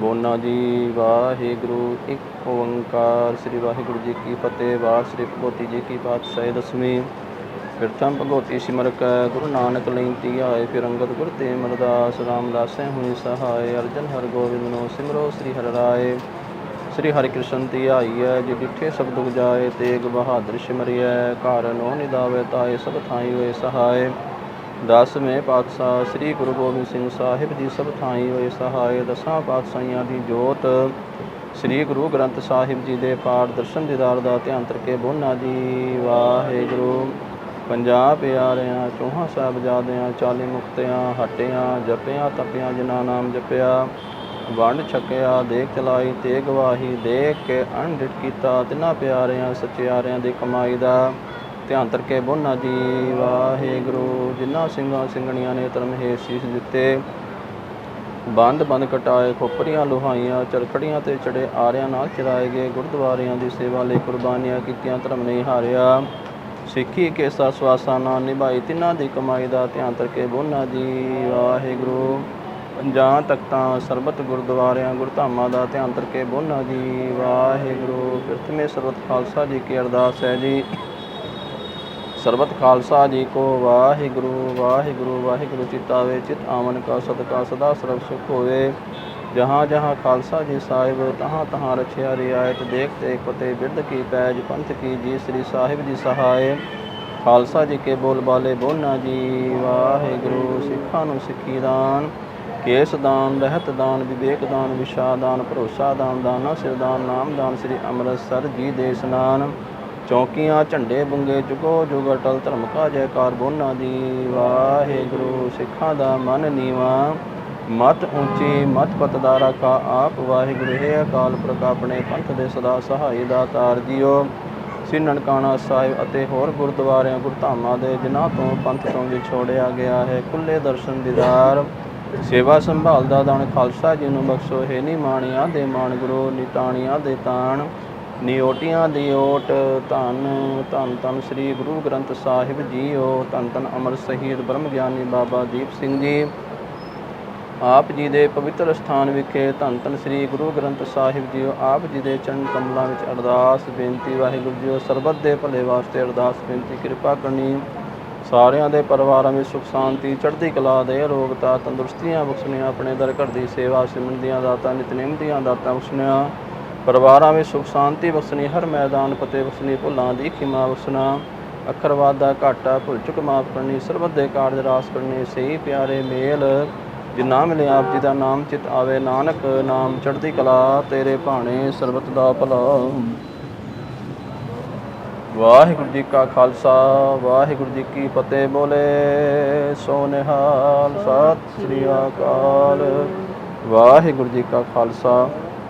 ਬੋਨਾ ਜੀ, ਵਾਹਿਗੁਰੂ, ਇੱਕ ਓੰਕਾਰ। ਸ੍ਰੀ ਵਾਹਿਗੁਰੂ ਜੀ ਕੀ ਫਤਿਹ ਵਾਰ ਸ੍ਰੀ ਭਗਵਤੀ ਜੀ ਕੀ ਪਾਤਸ਼ਾਹੀ ਦਸਵੀਂ। ਪ੍ਰਥਮ ਭਗਵਤੀ ਸਿਮਰਕ ਕੈ, ਗੁਰੂ ਨਾਨਕ ਲਈ ਆਏ ਫਿਰ ਅੰਗਦ ਗੁਰ ਤੇ ਮਰਦਾਸ, ਰਾਮਦਾਸੈ ਹੋਈ ਸਹਾਇ ਅਰਜਨ ਹਰ ਗੋਬਿੰਦ ਨੂੰ ਸਿਮਰੋ ਸ੍ਰੀ ਹਰਿ ਰਾਏ। ਸ੍ਰੀ ਹਰਿ ਕ੍ਰਿਸ਼ਨ ਤੀ ਆਈ ਹੈ ਜੇ ਡਿਠੇ ਸਭ ਦੁਖ ਜਾਏ, ਤੇਗ ਬਹਾਦਰ ਸਿਮਰਿਐ, ਘਰ ਨੋ ਨਿਦਾਵੇ, ਤਾਏ ਸਭ ਥਾਈ ਹੋਏ ਸਹਾਇ ਦਸਵੇਂ ਪਾਤਸ਼ਾਹ ਸ੍ਰੀ ਗੁਰੂ ਗੋਬਿੰਦ ਸਿੰਘ ਸਾਹਿਬ ਜੀ ਸਭ ਥਾਈ ਹੋਏ ਸਹਾਇ ਦਸਾਂ ਪਾਤਸ਼ਾਹੀਆਂ ਦੀ ਜੋਤ। ਸ੍ਰੀ ਗੁਰੂ ਗ੍ਰੰਥ ਸਾਹਿਬ ਜੀ ਦੇ ਪਾਠ ਦਰਸ਼ਨ ਦੀਦਾਰ ਦਾ ਧਿਆਨ ਕਰਕੇ ਬੋਨਾ ਜੀ। ਵਾਹਿਗੁਰੂ। ਪੰਜਾਹ ਪਿਆਰਿਆਂ, ਚੌਹਾਂ ਸਾਹਿਬਜ਼ਾਦਿਆਂ, ਚਾਲੀ ਮੁਕਤਿਆਂ, ਹਟਿਆਂ, ਜਪਿਆਂ, ਤਪਿਆਂ ਜਿਨ੍ਹਾਂ ਨਾਮ ਜਪਿਆ। ਵੰਡ ਛਕਿਆ, ਦੇਖ ਚਲਾਈ, ਤੇ ਗਵਾਹੀ, ਦੇਖ ਕੇ ਅਣਡਿਟ ਕੀਤਾ। ਤਿਨਾਂ ਪਿਆਰਿਆਂ, ਸੱਚਿਆਰਿਆਂ ਦੀ ਕਮਾਈ ਦਾ ਧਿਆਨ ਕਰਕੇ ਬੋਨਾ ਜੀ। ਵਾਹਿਗੁਰੂ, ਜਿਨ੍ਹਾਂ ਸਿੰਘਾਂ ਸਿੰਘਣੀਆਂ ਨੇ ਧਰਮ ਹੇ ਸੀਸ ਦਿੱਤੇ, ਬੰਦ ਬੰਦ ਕਟਾਏ, ਖੋਪਰੀਆਂ ਲੋਹਾਈਆਂ, ਚਰਖੜੀਆਂ ਤੇ ਚੜੇ ਆਰਿਆਂ ਨਾਲ ਚਰਾਏ ਗਏ, ਗੁਰਦੁਆਰਿਆਂ ਦੀ ਸੇਵਾ ਲਈ ਕੁਰਬਾਨੀਆਂ ਕੀਤੀਆਂ, ਧਰਮ ਨਹੀਂ ਹਾਰਿਆ। ਸਿੱਖੀ, ਕੇਸਾ ਸਵਾਸਾਂ ਨਾਲ ਨਿਭਾਈ, ਤਿਨਾਂ ਦੀ ਕਮਾਈ ਦਾ ਧਿਆਨ ਕਰਕੇ ਬੋਨਾ ਜੀ। ਵਾਹਿਗੁਰੂ, ਪੰਜਾਂ ਤਖਤਾਂ, ਸਰਬਤ ਗੁਰਦੁਆਰਿਆਂ, ਗੁਰਧਾਮਾਂ ਦਾ ਧਿਆਨ ਕਰਕੇ ਬੋਨਾ ਜੀ। ਵਾਹਿਗੁਰੂ, ਪ੍ਰਥਮੇ ਸਰਬਤ ਖਾਲਸਾ ਜੀ ਕੀ ਅਰਦਾਸ ਹੈ ਜੀ। ਸਰਬਤ ਖਾਲਸਾ ਜੀ ਕੋ ਵਾਹਿਗੁਰੂ ਵਾਹਿਗੁਰੂ ਵਾਹਿਗੁਰੂ ਚਿਤਾਵੇ ਚਿਤ ਆਵਨ ਕਾ ਸਦਕਾ ਸਦਾ ਸਰਬ ਸੁਖ ਹੋਵੇ। ਜਹਾਂ ਜਹਾਂ ਖਾਲਸਾ ਜੀ ਸਾਹਿਬ, ਤਹਾਂ ਤਹਾਂ ਰਛਿਆ ਰਿਆਇਤ, ਦੇਖ ਦੇਖ ਪਤੇ ਬਿਰਧ ਕੀ ਪੈਜ, ਪੰਥ ਕੀ ਜੀ, ਸ੍ਰੀ ਸਾਹਿਬ ਜੀ ਸਹਾਏ। ਖਾਲਸਾ ਜੀ ਕੇ ਬੋਲ ਬਾਲੇ ਬੋਨਾ ਜੀ, ਵਾਹਿਗੁਰੂ ਸਿੱਖਾਂ ਨੂੰ ਸਿੱਖੀ ਦਾਨ। ਕੇਸ ਦਾਨ, ਰਹਿਤ ਦਾਨ, ਵਿਵੇਕ ਦਾਨ, ਵਿਸ਼ਾ ਦਾਨ, ਭਰੋਸਾ ਦਾਨ, ਦਾਨਾ ਸਿਰ ਦਾਨ, ਨਾਮ ਦਾਨ ਸ੍ਰੀ ਅੰਮ੍ਰਿਤਸਰ ਜੀ ਦੇ ਸਨਾਨ ਚੌਕੀਆਂ ਝੰਡੇ ਬੁੰਗੇ ਜੁਗੋ ਜੁਗ ਅਟਲ ਧਰਮ ਕਾ ਜੈਕਾਰ ਬੋਨਾ ਦੀ। ਵਾਹਿਗੁਰੂ ਸਿੱਖਾਂ ਦਾ ਮਨ ਨੀਵਾ, ਮਤ ਉੱਚੀ ਮਤ ਪਤਦਾਰਾ ਕਾ ਆਪ। ਵਾਹਿਗੁਰੂ, ਹੈ ਅਕਾਲ ਪੁਰਖ ਆਪਣੇ ਪੰਥ ਦੇ ਸਦਾ ਸਹਾਈ ਦਾਤਾਰ ਜੀਓ ਸ੍ਰੀ ਨਨਕਾਣਾ ਸਾਹਿਬ ਅਤੇ ਹੋਰ ਗੁਰਦੁਆਰਿਆਂ, ਗੁਰਧਾਮਾਂ ਦੇ ਜਿਨ੍ਹਾਂ ਤੋਂ ਪੰਥ ਤੋਂ ਵਿਛੋੜਿਆ ਗਿਆ ਹੈ ਕੁੱਲੇ ਦਰਸ਼ਨ ਦੀਦਾਰ। ਸੇਵਾ ਸੰਭਾਲ ਦਾ ਦਾਨ ਖਾਲਸਾ ਜੀ ਨੂੰ ਬਖਸ਼ੋ, ਹੈ ਨੀ ਮਾਣੀਆਂ ਦੇ ਮਾਣ ਗੁਰੂ ਨਿਤਾਣੀਆਂ ਦੇ ਤਾਣ। ਨਿਓਟੀਆਂ ਦੀ ਓਟ ਧੰਨ ਧੰਨ ਧੰਨ ਸ੍ਰੀ ਗੁਰੂ ਗ੍ਰੰਥ ਸਾਹਿਬ ਜੀਓ, ਧੰਨ ਧੰਨ ਅਮਰ ਸ਼ਹੀਦ ਬ੍ਰਹਮ ਗਿਆਨੀ ਬਾਬਾ ਦੀਪ ਸਿੰਘ ਜੀ। ਆਪ ਜੀ ਦੇ ਪਵਿੱਤਰ ਸਥਾਨ ਵਿਖੇ ਧੰਨ ਧੰਨ ਸ੍ਰੀ ਗੁਰੂ ਗ੍ਰੰਥ ਸਾਹਿਬ ਜੀਓ, ਆਪ ਜੀ ਦੇ ਚਰਨ ਕਮਲਾਂ ਵਿੱਚ ਅਰਦਾਸ, ਬੇਨਤੀ, ਵਾਹਿਗੁਰੂ ਜੀਓ ਸਰਬੱਤ ਦੇ ਭਲੇ ਵਾਸਤੇ ਅਰਦਾਸ, ਬੇਨਤੀ, ਕਿਰਪਾ ਕਰਨੀ। ਸਾਰਿਆਂ ਦੇ ਪਰਿਵਾਰਾਂ ਵਿੱਚ ਸੁਖ, ਸ਼ਾਂਤੀ, ਚੜ੍ਹਦੀ ਕਲਾ ਦੇ ਅਰੋਗਤਾ ਤੰਦਰੁਸਤੀਆਂ ਬਖਸ਼ਣੀਆਂ, ਆਪਣੇ ਦਰ ਘਰ ਦੀ ਸੇਵਾ ਸਿਮਰਨ ਦੀਆਂ ਦਾਤਾਂ, ਨਿਤਨੇਮ ਦੀਆਂ ਦਾਤਾਂ ਬਖਸ਼ਣੀਆਂ। ਪਰਿਵਾਰਾਂ ਵਿੱਚ ਸੁਖ ਸ਼ਾਂਤੀ ਬਖਸ਼ਣੀ ਹਰ ਮੈਦਾਨ ਪਤੇ ਬਖਸ਼ਣੀ ਭੁੱਲਾਂ ਦੀ ਖਿਮਾ ਬਖਸ਼ਣਾ ਅੱਖਰਵਾਦ ਦਾ ਘਾਟਾ ਭੁੱਲ ਚੁੱਕ ਮਾਫ ਕਰਨੀ, ਸਰਬਤ ਦੇ ਕਾਰਜ ਰਾਸ ਕਰਨੀ, ਸਹੀ ਪਿਆਰੇ ਮੇਲ ਜਿਨਾ ਮਿਲੇ ਆਪ ਜੀ ਦਾ ਨਾਮ, ਚਿਤ ਆਵੇ ਨਾਨਕ, ਨਾਮ ਚੜ੍ਹਦੀ ਕਲਾ, ਤੇਰੇ ਭਾਣੇ ਸਰਬਤ ਦਾ ਭਲਾ। ਵਾਹਿਗੁਰੂ ਜੀ ਕਾ ਖਾਲਸਾ, ਵਾਹਿਗੁਰੂ ਜੀ ਕੀ ਫਤਿਹ ਬੋਲੇ, ਸੋਨਿਹਾਲ, ਸਤਿ ਸ੍ਰੀ ਅਕਾਲ। ਵਾਹਿਗੁਰੂ ਜੀ ਕਾ ਖਾਲਸਾ।